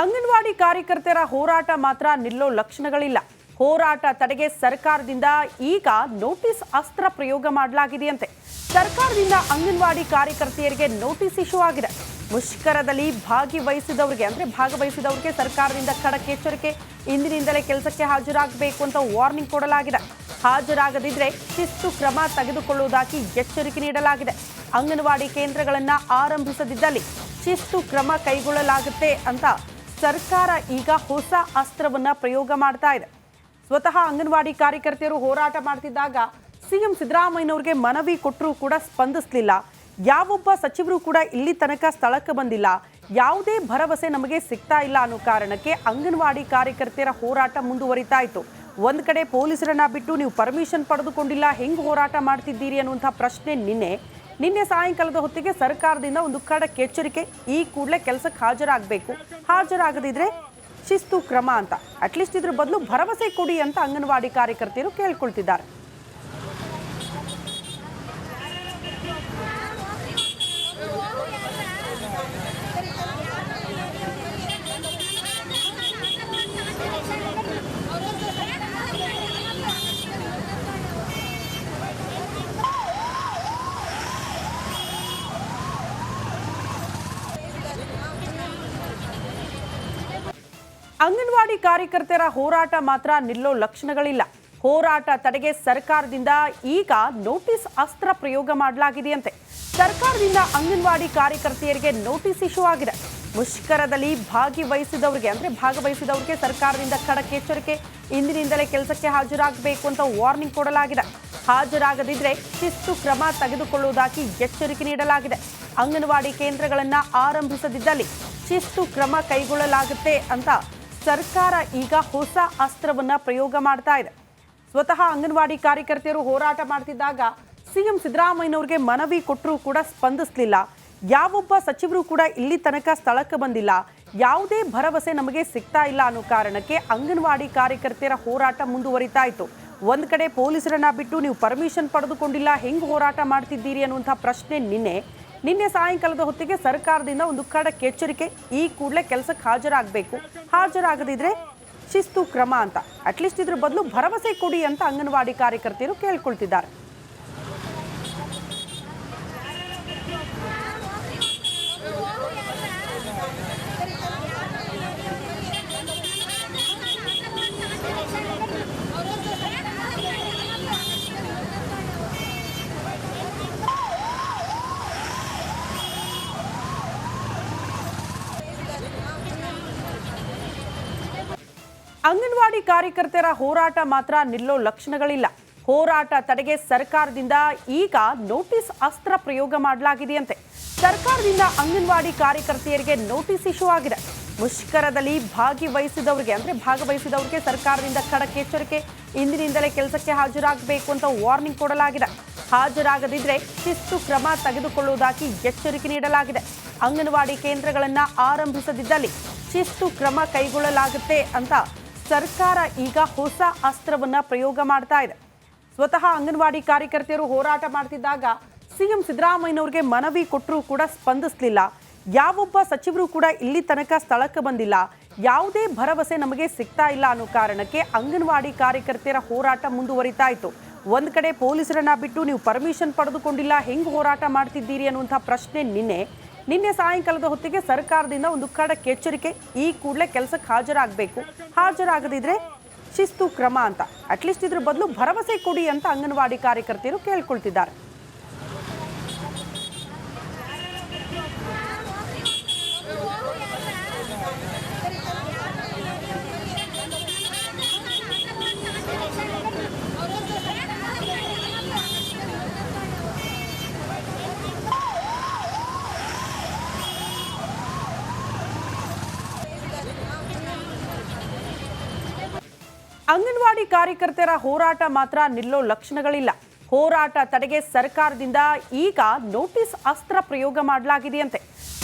ಅಂಗನವಾಡಿ ಕಾರ್ಯಕರ್ತರ ಹೋರಾಟ ಮಾತ್ರ ನಿಲ್ಲೋ ಲಕ್ಷಣಗಳಿಲ್ಲ. ಹೋರಾಟ ತಡೆಗೆ ಸರ್ಕಾರದಿಂದ ಈಗ ನೋಟಿಸ್ ಅಸ್ತ್ರ ಪ್ರಯೋಗ ಮಾಡಲಾಗಿದೆಯಂತೆ. ಸರ್ಕಾರದಿಂದ ಅಂಗನವಾಡಿ ಕಾರ್ಯಕರ್ತೆಯರಿಗೆ ನೋಟಿಸ್ ಇಶ್ಯೂ ಆಗಿದೆ. ಮುಷ್ಕರದಲ್ಲಿ ಭಾಗವಹಿಸಿದವರಿಗೆ, ಅಂದ್ರೆ ಭಾಗವಹಿಸಿದವರಿಗೆ ಸರ್ಕಾರದಿಂದ ಖಡಕ್ ಎಚ್ಚರಿಕೆ, ಇಂದಿನಿಂದಲೇ ಕೆಲಸಕ್ಕೆ ಹಾಜರಾಗಬೇಕು ಅಂತ ವಾರ್ನಿಂಗ್ ಕೊಡಲಾಗಿದೆ. ಹಾಜರಾಗದಿದ್ರೆ ಶಿಸ್ತು ಕ್ರಮ ತೆಗೆದುಕೊಳ್ಳುವುದಾಗಿ ಎಚ್ಚರಿಕೆ ನೀಡಲಾಗಿದೆ. ಅಂಗನವಾಡಿ ಕೇಂದ್ರಗಳನ್ನ ಆರಂಭಿಸದಿದ್ದಲ್ಲಿ ಶಿಸ್ತು ಕ್ರಮ ಕೈಗೊಳ್ಳಲಾಗುತ್ತೆ ಅಂತ ಸರ್ಕಾರ ಈಗ ಹೊಸ ಅಸ್ತ್ರವನ್ನ ಪ್ರಯೋಗ ಮಾಡ್ತಾ ಇದೆ. ಸ್ವತಃ ಅಂಗನವಾಡಿ ಕಾರ್ಯಕರ್ತೆಯರು ಹೋರಾಟ ಮಾಡ್ತಿದ್ದಾಗ ಸಿಎಂ ಸಿದ್ದರಾಮಯ್ಯನವ್ರಿಗೆ ಮನವಿ ಕೊಟ್ಟರೂ ಕೂಡ ಸ್ಪಂದಿಸಲಿಲ್ಲ. ಯಾವೊಬ್ಬ ಸಚಿವರು ಕೂಡ ಇಲ್ಲಿ ತನಕ ಸ್ಥಳಕ್ಕೆ ಬಂದಿಲ್ಲ. ಯಾವುದೇ ಭರವಸೆ ನಮಗೆ ಸಿಗ್ತಾ ಇಲ್ಲ ಅನ್ನೋ ಕಾರಣಕ್ಕೆ ಅಂಗನವಾಡಿ ಕಾರ್ಯಕರ್ತೆಯರ ಹೋರಾಟ ಮುಂದುವರಿತಾ ಇತ್ತು. ಒಂದು ಕಡೆ ಪೊಲೀಸರನ್ನ ಬಿಟ್ಟು ನೀವು ಪರ್ಮಿಷನ್ ಪಡೆದುಕೊಂಡಿಲ್ಲ, ಹೆಂಗೆ ಹೋರಾಟ ಮಾಡ್ತಿದ್ದೀರಿ ಅನ್ನುವಂಥ ಪ್ರಶ್ನೆ ನಿನ್ನೆ. ನಿನ್ನೆ ಸಾಯಂಕಾಲದ ಹೊತ್ತಿಗೆ ಸರ್ಕಾರದಿಂದ ಒಂದು ಖಡಕ್ ಎಚ್ಚರಿಕೆ. ಈ ಕೂಡಲೇ ಕೆಲಸಕ್ಕೆ ಹಾಜರಾಗಬೇಕು. ಹಾಜರಾಗದಿದ್ರೆ ಶಿಸ್ತು ಕ್ರಮ ಅಂತ. ಅಟ್ಲೀಸ್ಟ್ ಇದ್ರ ಬದಲು ಭರವಸೆ ಕೊಡಿ ಅಂತ ಅಂಗನವಾಡಿ ಕಾರ್ಯಕರ್ತೆಯರು ಕೇಳ್ಕೊಳ್ತಿದ್ದಾರೆ. ಅಂಗನವಾಡಿ ಕಾರ್ಯಕರ್ತರ ಹೋರಾಟ ಮಾತ್ರ ನಿಲ್ಲೋ ಲಕ್ಷಣಗಳಿಲ್ಲ. ಹೋರಾಟ ತಡೆಗೆ ಸರ್ಕಾರದಿಂದ ಈಗ ನೋಟಿಸ್ ಅಸ್ತ್ರ ಪ್ರಯೋಗ ಮಾಡಲಾಗಿದೆಯಂತೆ. ಸರ್ಕಾರದಿಂದ ಅಂಗನವಾಡಿ ಕಾರ್ಯಕರ್ತೆಯರಿಗೆ ನೋಟಿಸ್ ಇಶ್ಯೂ ಆಗಿದೆ. ಮುಷ್ಕರದಲ್ಲಿ ಭಾಗಿವಹಿಸಿದವರಿಗೆ ಅಂದರೆ ಭಾಗವಹಿಸಿದವರಿಗೆ ಸರ್ಕಾರದಿಂದ ಖಡಕ್ ಎಚ್ಚರಿಕೆ, ಇಂದಿನಿಂದಲೇ ಕೆಲಸಕ್ಕೆ ಹಾಜರಾಗಬೇಕು ಅಂತ ವಾರ್ನಿಂಗ್ ಕೊಡಲಾಗಿದೆ. ಹಾಜರಾಗದಿದ್ದರೆ ಶಿಸ್ತು ಕ್ರಮ ತೆಗೆದುಕೊಳ್ಳುವುದಾಗಿ ಎಚ್ಚರಿಕೆ ನೀಡಲಾಗಿದೆ. ಅಂಗನವಾಡಿ ಕೇಂದ್ರಗಳನ್ನು ಆರಂಭಿಸದಿದ್ದಲ್ಲಿ ಶಿಸ್ತು ಕ್ರಮ ಕೈಗೊಳ್ಳಲಾಗುತ್ತೆ ಅಂತ ಸರ್ಕಾರ ಈಗ ಹೊಸ ಅಸ್ತ್ರವನ್ನ ಪ್ರಯೋಗ ಮಾಡ್ತಾ ಇದೆ. ಸ್ವತಃ ಅಂಗನವಾಡಿ ಕಾರ್ಯಕರ್ತೆಯರು ಹೋರಾಟ ಮಾಡ್ತಿದ್ದಾಗ ಸಿಎಂ ಸಿದ್ದರಾಮಯ್ಯನವ್ರಿಗೆ ಮನವಿ ಕೊಟ್ಟರೂ ಕೂಡ ಸ್ಪಂದಿಸಲಿಲ್ಲ. ಯಾವೊಬ್ಬ ಸಚಿವರು ಕೂಡ ಇಲ್ಲಿ ತನಕ ಸ್ಥಳಕ್ಕೆ ಬಂದಿಲ್ಲ. ಯಾವುದೇ ಭರವಸೆ ನಮಗೆ ಸಿಗ್ತಾ ಇಲ್ಲ ಅನ್ನೋ ಕಾರಣಕ್ಕೆ ಅಂಗನವಾಡಿ ಕಾರ್ಯಕರ್ತೆಯರ ಹೋರಾಟ ಮುಂದುವರಿತಾ ಇತ್ತು. ಒಂದು ಕಡೆ ಪೊಲೀಸರನ್ನ ಬಿಟ್ಟು ನೀವು ಪರ್ಮಿಷನ್ ಪಡೆದುಕೊಂಡಿಲ್ಲ, ಹೆಂಗ್ ಹೋರಾಟ ಮಾಡ್ತಿದ್ದೀರಿ ಅನ್ನುವಂಥ ಪ್ರಶ್ನೆ ನಿನ್ನೆ. ನಿನ್ನೆ ಸಾಯಂಕಾಲದ ಹೊತ್ತಿಗೆ ಸರ್ಕಾರದಿಂದ ಒಂದು ಖಡಕ್ ಎಚ್ಚರಿಕೆ, ಈ ಕೂಡಲೇ ಕೆಲಸಕ್ಕೆ ಹಾಜರಾಗಬೇಕು. ಹಾಜರಾಗದಿದ್ರೆ ಶಿಸ್ತು ಕ್ರಮ ಅಂತ. ಅಟ್ಲೀಸ್ಟ್ ಇದ್ರ ಬದಲು ಭರವಸೆ ಕೊಡಿ ಅಂತ ಅಂಗನವಾಡಿ ಕಾರ್ಯಕರ್ತೆಯರು ಕೇಳ್ಕೊಳ್ತಿದ್ದಾರೆ. ಅಂಗನವಾಡಿ ಕಾರ್ಯಕರ್ತರ ಹೋರಾಟ ಮಾತ್ರ ನಿಲ್ಲೋ ಲಕ್ಷಣಗಳಿಲ್ಲ. ಹೋರಾಟ ತಡೆಗೆ ಸರ್ಕಾರದಿಂದ ಈಗ ನೋಟಿಸ್ ಅಸ್ತ್ರ ಪ್ರಯೋಗ ಮಾಡಲಾಗಿದೆಯಂತೆ. ಸರ್ಕಾರದಿಂದ ಅಂಗನವಾಡಿ ಕಾರ್ಯಕರ್ತೆಯರಿಗೆ ನೋಟಿಸ್ ಇಶ್ಯೂ ಆಗಿದೆ. ಮುಷ್ಕರದಲ್ಲಿ ಭಾಗವಹಿಸಿದವರಿಗೆ, ಅಂದ್ರೆ ಭಾಗವಹಿಸಿದವರಿಗೆ ಸರ್ಕಾರದಿಂದ ಖಡಕ್ ಎಚ್ಚರಿಕೆ, ಇಂದಿನಿಂದಲೇ ಕೆಲಸಕ್ಕೆ ಹಾಜರಾಗಬೇಕು ಅಂತ ವಾರ್ನಿಂಗ್ ಕೊಡಲಾಗಿದೆ. ಹಾಜರಾಗದಿದ್ರೆ ಶಿಸ್ತು ಕ್ರಮ ತೆಗೆದುಕೊಳ್ಳುವುದಾಗಿ ಎಚ್ಚರಿಕೆ ನೀಡಲಾಗಿದೆ. ಅಂಗನವಾಡಿ ಕೇಂದ್ರಗಳನ್ನ ಆರಂಭಿಸದಿದ್ದಲ್ಲಿ ಶಿಸ್ತು ಕ್ರಮ ಕೈಗೊಳ್ಳಲಾಗುತ್ತೆ ಅಂತ ಸರ್ಕಾರ ಈಗ ಹೊಸ ಅಸ್ತ್ರವನ್ನ ಪ್ರಯೋಗ ಮಾಡ್ತಾ ಇದೆ. ಸ್ವತಃ ಅಂಗನವಾಡಿ ಕಾರ್ಯಕರ್ತೆಯರು ಹೋರಾಟ ಮಾಡ್ತಿದ್ದಾಗ ಸಿಎಂ ಸಿದ್ದರಾಮಯ್ಯನವ್ರಿಗೆ ಮನವಿ ಕೊಟ್ಟರೂ ಕೂಡ ಸ್ಪಂದಿಸಲಿಲ್ಲ. ಯಾವೊಬ್ಬ ಸಚಿವರು ಕೂಡ ಇಲ್ಲಿ ತನಕ ಸ್ಥಳಕ್ಕೆ ಬಂದಿಲ್ಲ. ಯಾವುದೇ ಭರವಸೆ ನಮಗೆ ಸಿಗ್ತಾ ಇಲ್ಲ ಅನ್ನೋ ಕಾರಣಕ್ಕೆ ಅಂಗನವಾಡಿ ಕಾರ್ಯಕರ್ತೆಯರ ಹೋರಾಟ ಮುಂದುವರಿತಾ ಇತ್ತು. ಒಂದು ಕಡೆ ಪೊಲೀಸರನ್ನ ಬಿಟ್ಟು ನೀವು ಪರ್ಮಿಷನ್ ಪಡೆದುಕೊಂಡಿಲ್ಲ, ಹೆಂಗೆ ಹೋರಾಟ ಮಾಡ್ತಿದ್ದೀರಿ ಅನ್ನುವಂಥ ಪ್ರಶ್ನೆ ನಿನ್ನೆ. ನಿನ್ನೆ ಸಾಯಂಕಾಲದ ಹೊತ್ತಿಗೆ ಸರ್ಕಾರದಿಂದ ಒಂದು ಖಡಕ್ ಎಚ್ಚರಿಕೆ. ಈ ಕೂಡಲೇ ಕೆಲಸಕ್ಕೆ ಹಾಜರಾಗಬೇಕು. ಹಾಜರಾಗದಿದ್ರೆ ಶಿಸ್ತು ಕ್ರಮ ಅಂತ. ಅಟ್ಲೀಸ್ಟ್ ಇದ್ರ ಬದಲು ಭರವಸೆ ಕೊಡಿ ಅಂತ ಅಂಗನವಾಡಿ ಕಾರ್ಯಕರ್ತೆಯರು ಕೇಳ್ಕೊಳ್ತಿದ್ದಾರೆ. ಅಂಗನವಾಡಿ ಕಾರ್ಯಕರ್ತರ ಹೋರಾಟ ಮಾತ್ರ ನಿಲ್ಲೋ ಲಕ್ಷಣಗಳಿಲ್ಲ. ಹೋರಾಟ ತಡೆಗೆ ಸರ್ಕಾರದಿಂದ ಈಗ ನೋಟಿಸ್ ಅಸ್ತ್ರ ಪ್ರಯೋಗ ಮಾಡಲಾಗಿದೆಯಂತೆ.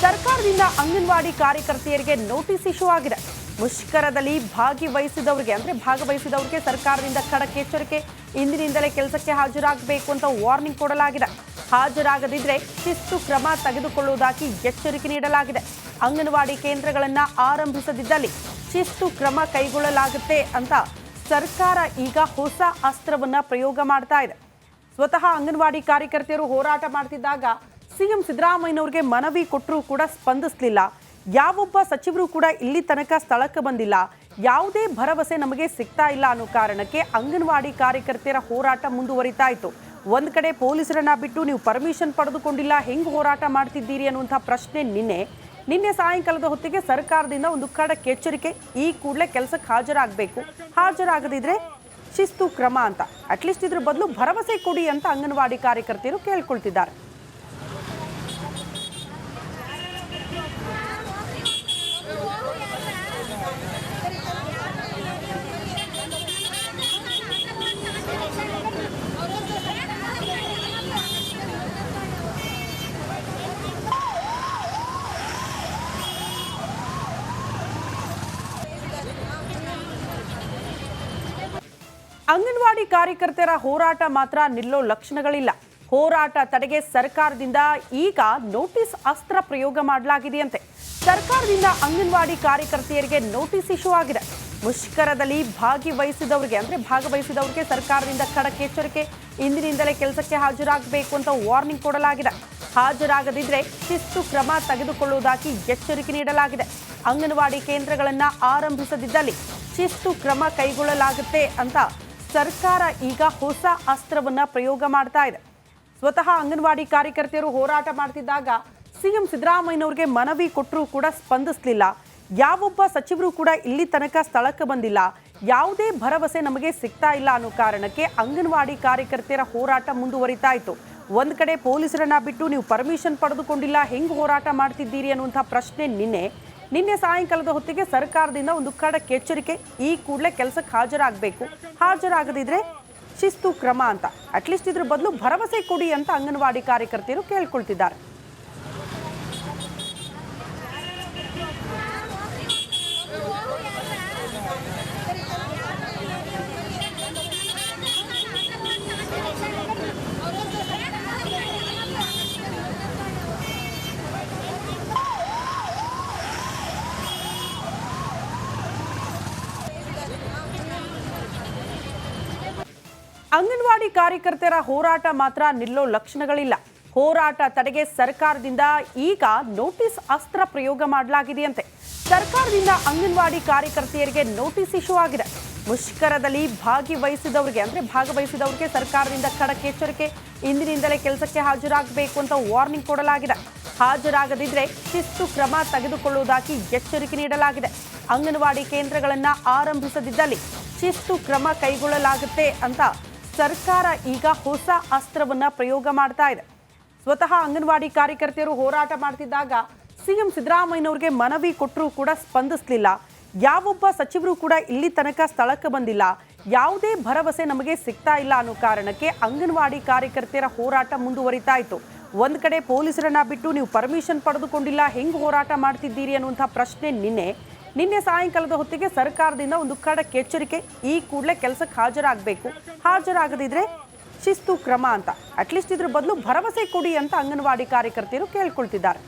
ಸರ್ಕಾರದಿಂದ ಅಂಗನವಾಡಿ ಕಾರ್ಯಕರ್ತೆಯರಿಗೆ ನೋಟಿಸ್ ಇಶ್ಯೂ ಆಗಿದೆ. ಮುಷ್ಕರದಲ್ಲಿ ಭಾಗವಹಿಸಿದವರಿಗೆ, ಅಂದ್ರೆ ಭಾಗವಹಿಸಿದವರಿಗೆ ಸರ್ಕಾರದಿಂದ ಖಡಕ್ ಎಚ್ಚರಿಕೆ, ಇಂದಿನಿಂದಲೇ ಕೆಲಸಕ್ಕೆ ಹಾಜರಾಗಬೇಕು ಅಂತ ವಾರ್ನಿಂಗ್ ಕೊಡಲಾಗಿದೆ. ಹಾಜರಾಗದಿದ್ರೆ ಶಿಸ್ತು ಕ್ರಮ ತೆಗೆದುಕೊಳ್ಳುವುದಾಗಿ ಎಚ್ಚರಿಕೆ ನೀಡಲಾಗಿದೆ. ಅಂಗನವಾಡಿ ಕೇಂದ್ರಗಳನ್ನು ಆರಂಭಿಸದಿದ್ದಲ್ಲಿ ಶಿಸ್ತು ಕ್ರಮ ಕೈಗೊಳ್ಳಲಾಗುತ್ತೆ ಅಂತ ಸರ್ಕಾರ ಈಗ ಹೊಸ ಅಸ್ತ್ರವನ್ನ ಪ್ರಯೋಗ ಮಾಡ್ತಾ ಇದೆ. ಸ್ವತಃ ಅಂಗನವಾಡಿ ಕಾರ್ಯಕರ್ತೆಯರು ಹೋರಾಟ ಮಾಡ್ತಿದ್ದಾಗ ಸಿಎಂ ಸಿದ್ದರಾಮಯ್ಯನವ್ರಿಗೆ ಮನವಿ ಕೊಟ್ಟರೂ ಕೂಡ ಸ್ಪಂದಿಸಲಿಲ್ಲ. ಯಾವೊಬ್ಬ ಸಚಿವರು ಕೂಡ ಇಲ್ಲಿ ತನಕ ಸ್ಥಳಕ್ಕೆ ಬಂದಿಲ್ಲ. ಯಾವುದೇ ಭರವಸೆ ನಮಗೆ ಸಿಗ್ತಾ ಇಲ್ಲ ಅನ್ನೋ ಕಾರಣಕ್ಕೆ ಅಂಗನವಾಡಿ ಕಾರ್ಯಕರ್ತೆಯರ ಹೋರಾಟ ಮುಂದುವರಿತಾ ಇತ್ತು. ಒಂದು ಕಡೆ ಪೊಲೀಸರನ್ನ ಬಿಟ್ಟು ನೀವು ಪರ್ಮಿಷನ್ ಪಡೆದುಕೊಂಡಿಲ್ಲ, ಹೆಂಗೆ ಹೋರಾಟ ಮಾಡ್ತಿದ್ದೀರಿ ಅನ್ನುವಂಥ ಪ್ರಶ್ನೆ ನಿನ್ನೆ. ನಿನ್ನೆ ಸಾಯಂಕಾಲದ ಹೊತ್ತಿಗೆ ಸರ್ಕಾರದಿಂದ ಒಂದು ಖಡಕ್ ಎಚ್ಚರಿಕೆ. ಈ ಕೂಡಲೇ ಕೆಲಸಕ್ಕೆ ಹಾಜರಾಗಬೇಕು. ಹಾಜರಾಗದಿದ್ರೆ ಶಿಸ್ತು ಕ್ರಮ ಅಂತ. ಅಟ್ಲೀಸ್ಟ್ ಇದ್ರ ಬದಲು ಭರವಸೆ ಕೊಡಿ ಅಂತ ಅಂಗನವಾಡಿ ಕಾರ್ಯಕರ್ತೆಯರು ಕೇಳ್ಕೊಳ್ತಿದ್ದಾರೆ. ಅಂಗನವಾಡಿ ಕಾರ್ಯಕರ್ತರ ಹೋರಾಟ ಮಾತ್ರ ನಿಲ್ಲೋ ಲಕ್ಷಣಗಳಿಲ್ಲ. ಹೋರಾಟ ತಡೆಗೆ ಸರ್ಕಾರದಿಂದ ಈಗ ನೋಟಿಸ್ ಅಸ್ತ್ರ ಪ್ರಯೋಗ ಮಾಡಲಾಗಿದೆಯಂತೆ. ಸರ್ಕಾರದಿಂದ ಅಂಗನವಾಡಿ ಕಾರ್ಯಕರ್ತೆಯರಿಗೆ ನೋಟಿಸ್ ಇಶ್ಯೂ ಆಗಿದೆ. ಮುಷ್ಕರದಲ್ಲಿ ಭಾಗಿವಹಿಸಿದವರಿಗೆ, ಅಂದ್ರೆ ಭಾಗವಹಿಸಿದವರಿಗೆ ಸರ್ಕಾರದಿಂದ ಖಡಕ್ ಎಚ್ಚರಿಕೆ, ಇಂದಿನಿಂದಲೇ ಕೆಲಸಕ್ಕೆ ಹಾಜರಾಗಬೇಕು ಅಂತ ವಾರ್ನಿಂಗ್ ಕೊಡಲಾಗಿದೆ. ಹಾಜರಾಗದಿದ್ರೆ ಶಿಸ್ತು ಕ್ರಮ ತೆಗೆದುಕೊಳ್ಳುವುದಾಗಿ ಎಚ್ಚರಿಕೆ ನೀಡಲಾಗಿದೆ. ಅಂಗನವಾಡಿ ಕೇಂದ್ರಗಳನ್ನ ಆರಂಭಿಸದಿದ್ದಲ್ಲಿ ಶಿಸ್ತು ಕ್ರಮ ಕೈಗೊಳ್ಳಲಾಗುತ್ತೆ ಅಂತ ಸರ್ಕಾರ ಈಗ ಹೊಸ ಅಸ್ತ್ರವನ್ನ ಪ್ರಯೋಗ ಮಾಡ್ತಾ ಇದೆ. ಸ್ವತಃ ಅಂಗನವಾಡಿ ಕಾರ್ಯಕರ್ತೆಯರು ಹೋರಾಟ ಮಾಡ್ತಿದ್ದಾಗ ಸಿಎಂ ಸಿದ್ದರಾಮಯ್ಯನವ್ರಿಗೆ ಮನವಿ ಕೊಟ್ಟರೂ ಕೂಡ ಸ್ಪಂದಿಸಲಿಲ್ಲ. ಯಾವೊಬ್ಬ ಸಚಿವರು ಕೂಡ ಇಲ್ಲಿ ತನಕ ಸ್ಥಳಕ್ಕೆ ಬಂದಿಲ್ಲ. ಯಾವುದೇ ಭರವಸೆ ನಮಗೆ ಸಿಗ್ತಾ ಇಲ್ಲ ಅನ್ನೋ ಕಾರಣಕ್ಕೆ ಅಂಗನವಾಡಿ ಕಾರ್ಯಕರ್ತೆಯರ ಹೋರಾಟ ಮುಂದುವರಿತಾ ಇತ್ತು. ಒಂದು ಕಡೆ ಪೊಲೀಸರನ್ನ ಬಿಟ್ಟು ನೀವು ಪರ್ಮಿಷನ್ ಪಡೆದುಕೊಂಡಿಲ್ಲ, ಹೆಂಗೆ ಹೋರಾಟ ಮಾಡ್ತಿದ್ದೀರಿ ಅನ್ನುವಂಥ ಪ್ರಶ್ನೆ ನಿನ್ನೆ. ನಿನ್ನೆ ಸಾಯಂಕಾಲದ ಹೊತ್ತಿಗೆ ಸರ್ಕಾರದಿಂದ ಒಂದು ಖಡಕ್ ಎಚ್ಚರಿಕೆ, ಈ ಕೂಡಲೇ ಕೆಲಸಕ್ಕೆ ಹಾಜರಾಗಬೇಕು. ಹಾಜರಾಗದಿದ್ರೆ ಶಿಸ್ತು ಕ್ರಮ ಅಂತ. ಅಟ್ಲೀಸ್ಟ್ ಇದ್ರ ಬದಲು ಭರವಸೆ ಕೊಡಿ ಅಂತ ಅಂಗನವಾಡಿ ಕಾರ್ಯಕರ್ತೆಯರು ಕೇಳ್ಕೊಳ್ತಿದ್ದಾರೆ. ಅಂಗನವಾಡಿ ಕಾರ್ಯಕರ್ತರ ಹೋರಾಟ ಮಾತ್ರ ನಿಲ್ಲೋ ಲಕ್ಷಣಗಳಿಲ್ಲ. ಹೋರಾಟ ತಡೆಗೆ ಸರ್ಕಾರದಿಂದ ಈಗ ನೋಟಿಸ್ ಅಸ್ತ್ರ ಪ್ರಯೋಗ ಮಾಡಲಾಗಿದೆಯಂತೆ. ಸರ್ಕಾರದಿಂದ ಅಂಗನವಾಡಿ ಕಾರ್ಯಕರ್ತೆಯರಿಗೆ ನೋಟಿಸ್ ಇಶ್ಯೂ ಆಗಿದೆ. ಮುಷ್ಕರದಲ್ಲಿ ಭಾಗಿವಹಿಸಿದವರಿಗೆ, ಅಂದ್ರೆ ಭಾಗವಹಿಸಿದವರಿಗೆ ಸರ್ಕಾರದಿಂದ ಖಡಕ್ ಎಚ್ಚರಿಕೆ, ಇಂದಿನಿಂದಲೇ ಕೆಲಸಕ್ಕೆ ಹಾಜರಾಗಬೇಕು ಅಂತ ವಾರ್ನಿಂಗ್ ಕೊಡಲಾಗಿದೆ. ಹಾಜರಾಗದಿದ್ರೆ ಶಿಸ್ತು ಕ್ರಮ ತೆಗೆದುಕೊಳ್ಳುವುದಾಗಿ ಎಚ್ಚರಿಕೆ ನೀಡಲಾಗಿದೆ. ಅಂಗನವಾಡಿ ಕೇಂದ್ರಗಳನ್ನ ಆರಂಭಿಸದಿದ್ದಲ್ಲಿ ಶಿಸ್ತು ಕ್ರಮ ಕೈಗೊಳ್ಳಲಾಗುತ್ತೆ ಅಂತ ಸರ್ಕಾರ ಈಗ ಹೊಸ ಅಸ್ತ್ರವನ್ನ ಪ್ರಯೋಗ ಮಾಡ್ತಾ ಇದೆ. ಸ್ವತಃ ಅಂಗನವಾಡಿ ಕಾರ್ಯಕರ್ತೆಯರು ಹೋರಾಟ ಮಾಡ್ತಿದ್ದಾಗ ಸಿಎಂ ಸಿದ್ದರಾಮಯ್ಯನವ್ರಿಗೆ ಮನವಿ ಕೊಟ್ಟರೂ ಕೂಡ ಸ್ಪಂದಿಸಲಿಲ್ಲ. ಯಾವೊಬ್ಬ ಸಚಿವರು ಕೂಡ ಇಲ್ಲಿ ತನಕ ಸ್ಥಳಕ್ಕೆ ಬಂದಿಲ್ಲ. ಯಾವುದೇ ಭರವಸೆ ನಮಗೆ ಸಿಗ್ತಾ ಇಲ್ಲ ಅನ್ನೋ ಕಾರಣಕ್ಕೆ ಅಂಗನವಾಡಿ ಕಾರ್ಯಕರ್ತೆಯರ ಹೋರಾಟ ಮುಂದುವರಿತಾ ಇತ್ತು. ಒಂದು ಕಡೆ ಪೊಲೀಸರನ್ನ ಬಿಟ್ಟು ನೀವು ಪರ್ಮಿಷನ್ ಪಡೆದುಕೊಂಡಿಲ್ಲ, ಹೆಂಗೆ ಹೋರಾಟ ಮಾಡ್ತಿದ್ದೀರಿ ಅನ್ನುವಂಥ ಪ್ರಶ್ನೆ ನಿನ್ನೆ. ನಿನ್ನೆ ಸಾಯಂಕಾಲದ ಹೊತ್ತಿಗೆ ಸರ್ಕಾರದಿಂದ ಒಂದು ಖಡಕ್ ಎಚ್ಚರಿಕೆ. ಈ ಕೂಡಲೇ ಕೆಲಸಕ್ಕೆ ಹಾಜರಾಗಬೇಕು. ಹಾಜರಾಗದಿದ್ರೆ ಶಿಸ್ತು ಕ್ರಮ ಅಂತ. ಅಟ್ಲೀಸ್ಟ್ ಇದ್ರ ಬದಲು ಭರವಸೆ ಕೊಡಿ ಅಂತ ಅಂಗನವಾಡಿ ಕಾರ್ಯಕರ್ತೆಯರು ಕೇಳ್ಕೊಳ್ತಿದ್ದಾರೆ.